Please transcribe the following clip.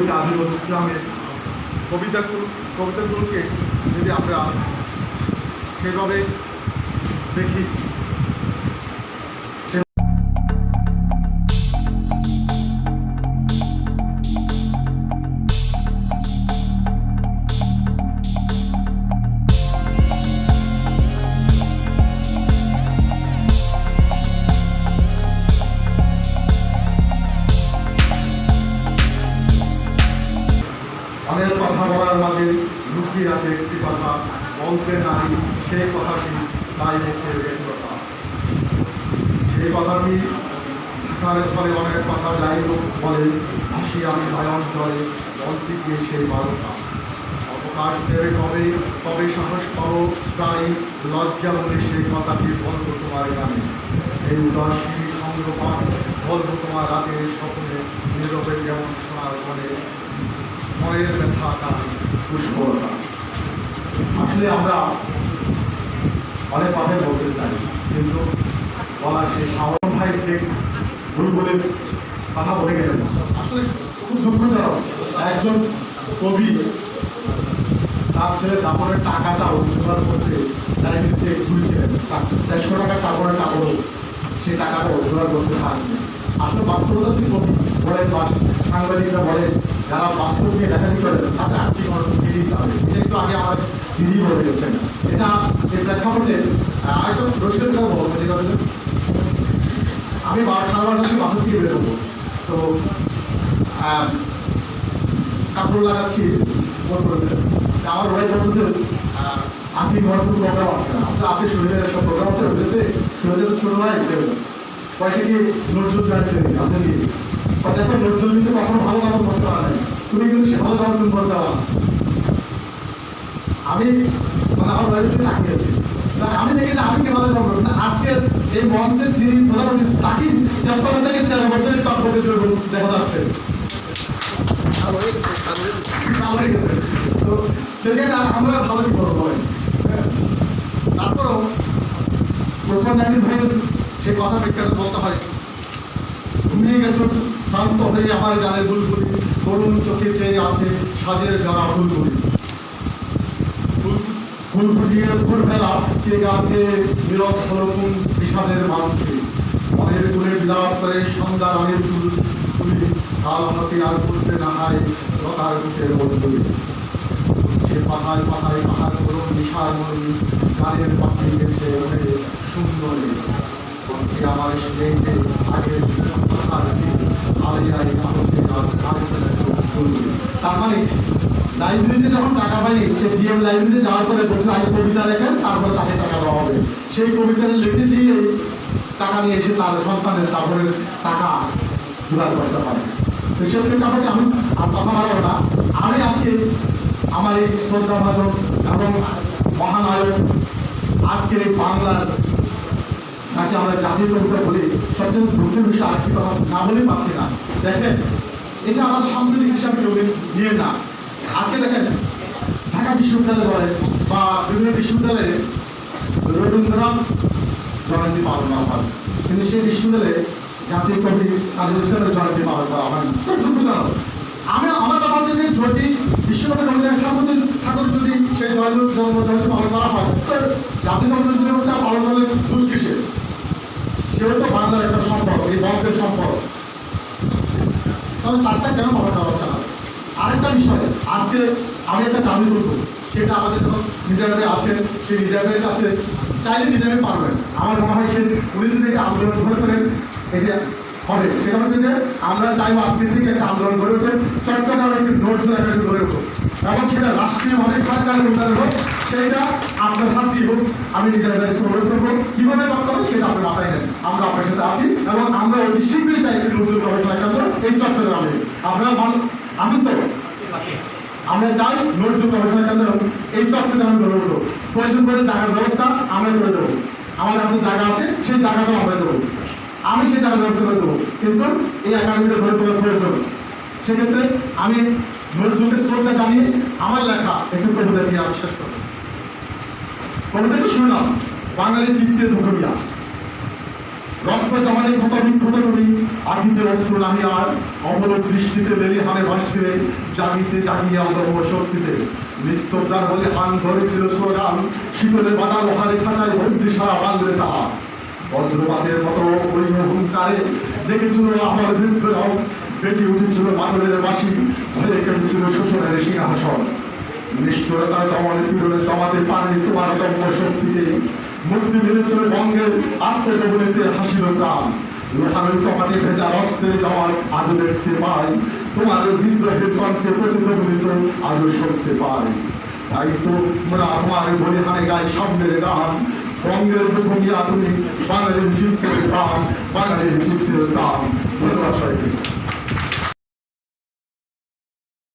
কবি আবিরুল ইসলামের কবিতা কবিতাগুলোকে যদি আমরা সেভাবে দেখি অনেক মাঝে লুকিয়ে আছে একটি কথা, বলতে নারী সেই কথাটি তাই মুখে কথা। সেই কথাটি ঢাকার ছলে অনেক কথা যাই লোক বলে আসি আমি নয়ন জলে বলতে গিয়ে সেই বারোটা। অবকাশ দেবে কবে তবে সাহস পাবো তাই লজ্জা বলে সেই কথাটি বলব তোমার গানে। এই উদাসী সংগ্রপান বলব তোমার রাতের স্বপ্নে, নীরবে যেমন শোনার মনে মনের ব্যথা তার দুষ্বলতা আসলে আমরা অনেক কথাই বলতে চাই, কিন্তু বলার সেই সামন ভাই ঠিক ভুল বলে কথা বলে গেলেন আসলে খুব দুঃখজনক, একজন কবি, তার ছেলে কাপড়ের টাকাটা জোগাড় করতে লাইব্রেরিতে ঘুরছিলেন দেড়শো টাকা কাপড়ের কাপড় সেই টাকাটা জোগাড় করতে পারেনি। আসলে বাস্তবতা কবি বলেন সাংবাদিকরা বলেন, যারা বাস্তব নিয়ে লেখালেখি করেন তাদের আর্থিক বেড়েই যাবে। এটা একটু আগে আমার দিদি বলে গেছেন এটা এই প্রেক্ষাপটে আরেকটা রসিদের কথা বলব যে কথা আমি সাড়ে বারোটার সময় বাসা থেকে বেরোবো তো কাপড় লাগাচ্ছি আমার ভাই বলতেছে আজকে ঘর কোনো প্রোগ্রাম আছে না। আচ্ছা আজকে শরীরের একটা প্রোগ্রাম আছে শরীরের ছোট ভাই হিসেবে পয়সা কি নজরুল জানতে নেই আপনি নজরুল কিন্তু কখনো ভালো কাপড় করতে পারা তুমি কিন্তু সে ভালো কাপড় তুমি করতে পারো আমি মানে আমার দিকে তাকিয়েছি তা আমি দেখি যে আমি কেমন কাপড় না, আজকে এই মঞ্চের যিনি প্রধানমন্ত্রী তাকে তেরো থেকে তেরো বছরের টপ করতে চলবে দেখা যাচ্ছে। ভালো। তো সেখানে আমরা ভালো কি করব হ্যাঁ। তারপরেও সে কথা বিজ্ঞানে বলতে হয়। ঘুমিয়ে গেছো, শান্ত হয়ে আমার গানের বুলবুলি করুণ চোখে চেয়ে আছে সাজের যারা ফুলগুলি ফুল- ফুল ফুটিয়ে ভোরবেলা কে গাকে নীরব হলকুন বিষাদের মানুষে মনের কুলে বিলাপ করে সন্ধ্যা রঙের চুল তুলি। কাল হতে আর করতে না হয় লতার বুকের বন্ধুলি সে পাহাড় পাহাড়ে পাহাড় করুন নিশার মনি গানের পাখি গেছে চোখ খুলবে তার মানে লাইব্রেরিতে যখন টাকা পাইনি সে ডিএম লাইব্রেরিতে যাওয়ার পরে বলছে আগে কবিতা লেখেন তারপর তাকে টাকা দেওয়া হবে সেই কবিতাটা লিখে দিয়ে টাকা নিয়ে এসে তার সন্তানের তারপরে টাকা জোগাড় করতে পারে তো সে প্রেক্ষাপটে আমি আর কথা বাড়াবো না আমি আজকে আমার এই শ্রদ্ধা এবং মহানায়ক আজকের এই বাংলার তাকে আমরা জাতীয় কবিতা বলি, সবচেয়ে দুঃখের বিষয় আর না বলে পাচ্ছি না। দেখেন, এটা আমার সাংবাদিক হিসাবে কেউ নিয়ে না। আজকে দেখেন, ঢাকা বিশ্ববিদ্যালয় বলেন বা বিভিন্ন বিশ্ববিদ্যালয়ে রবীন্দ্রনাথ জয়ন্তী পালন করা হয়। কিন্তু সেই বিশ্ববিদ্যালয়ে জাতীয় কবি কাজী ইসলামের জয়ন্তী পালন করা হয় দুঃখজনক আমি আমার কথা হচ্ছে যে যদি বিশ্বকবি রবীন্দ্রনাথ ঠাকুর ঠাকুর যদি সেই জয়ন্ত জন্ম জয়ন্তী পালন করা হয় তো জাতীয় কবি পালন করলে দুষ সেও তো বাংলার একটা সম্পদ, এই বঙ্গের সম্পদ, তাহলে তারটা কেন ভাবাটা হচ্ছে না আরেকটা বিষয়, আজকে আমি একটা দাবি করব, সেটা আমাদের যখন রিজার্ভে আছে, সেই রিজার্ভের কাছে চাইলে রিজার্ভে পারবেন। আমার মনে হয় সে উনি যদি আন্দোলন করে করেন, এই এটা হবে সেটা হচ্ছে যে আমরা চাইব আজকে থেকে একটা আন্দোলন গড়ে উঠে। চট্টগ্রামে একটি নোট একটা গড়ে উঠুক। এবং সেটা রাষ্ট্রীয়ভাবে সরকারের উন্নয়ন হোক, সেইটা আপনার হাত দিয়ে হোক। আমি নিজের দায়িত্ব অনুরোধ করব। কীভাবে করতে হবে সেটা আপনি মাথায় নেন। আমরা আপনার সাথে আছি এবং আমরা অতি শীঘ্রই চাই একটি নতুন গবেষণা কেন্দ্র এই চট্টগ্রামে। আপনারা আছেন তো? আমরা চাই নতুন গবেষণা কেন্দ্র এই চট্টগ্রামে গড়ে উঠবো প্রয়োজন করে জায়গার ব্যবস্থা আমরা করে দেবো। আমাদের হাতে জায়গা আছে, সেই জায়গাটাও আমরা দেবো। আমি জায়গার ব্যবস্থা করে দেবো। কিন্তু এই একাডেমিটা গড়ে তোলার প্রয়োজন সেক্ষেত্রে আমি নজরুলকে শ্রদ্ধা জানিয়ে আমার লেখা একটু কবিতা দিয়ে আমি শেষ করব। কবিতাটি শুনলাম বাঙালি চিত্তে ধুকরিয়া রক্ত জমানে ক্ষত বিক্ষত করি আখিতে অস্ত্র নাহিয়ার অমর দৃষ্টিতে বেলিহানে ভাসছিলে জাগিতে জাগিয়া অদম্য শক্তিতে। নিস্তব্দার বলে হান ধরেছিল স্লোগান শীতলে বাধা লোহারে খাঁচায় বন্দি সারা বাংলে তাহা। বজ্রপাতের মতো ওই হুঙ্কারে জেগেছিল আমার বিদ্রোহ বেঁচে উঠেছিল মাদলের বাসি হয়ে কেটেছিল শোষণের সিংহাসন। নিষ্ঠুরতার দমনে পীড়নে দমাতে পারেনি তোমার দম্ভ শক্তিতে মুক্তি মিলেছিল বঙ্গের আত্মজীবনীতে হাসিল প্রাণ। লোহানের কপাটে ভেজা রক্তের জমাট আজও দেখতে পাই। তোমার বিদ্রোহের কণ্ঠে প্রতিধ্বনিত আজও শুনতে পাই। তাই তো মোরা তোমার বলিহানে গাই শব্দের গান। বঙ্গের দুঃখিয়া তুমি বাঙালির চিত্রের প্রাণ বাঙালির চিত্রের দাম। ধন্যবাদ সবাইকে।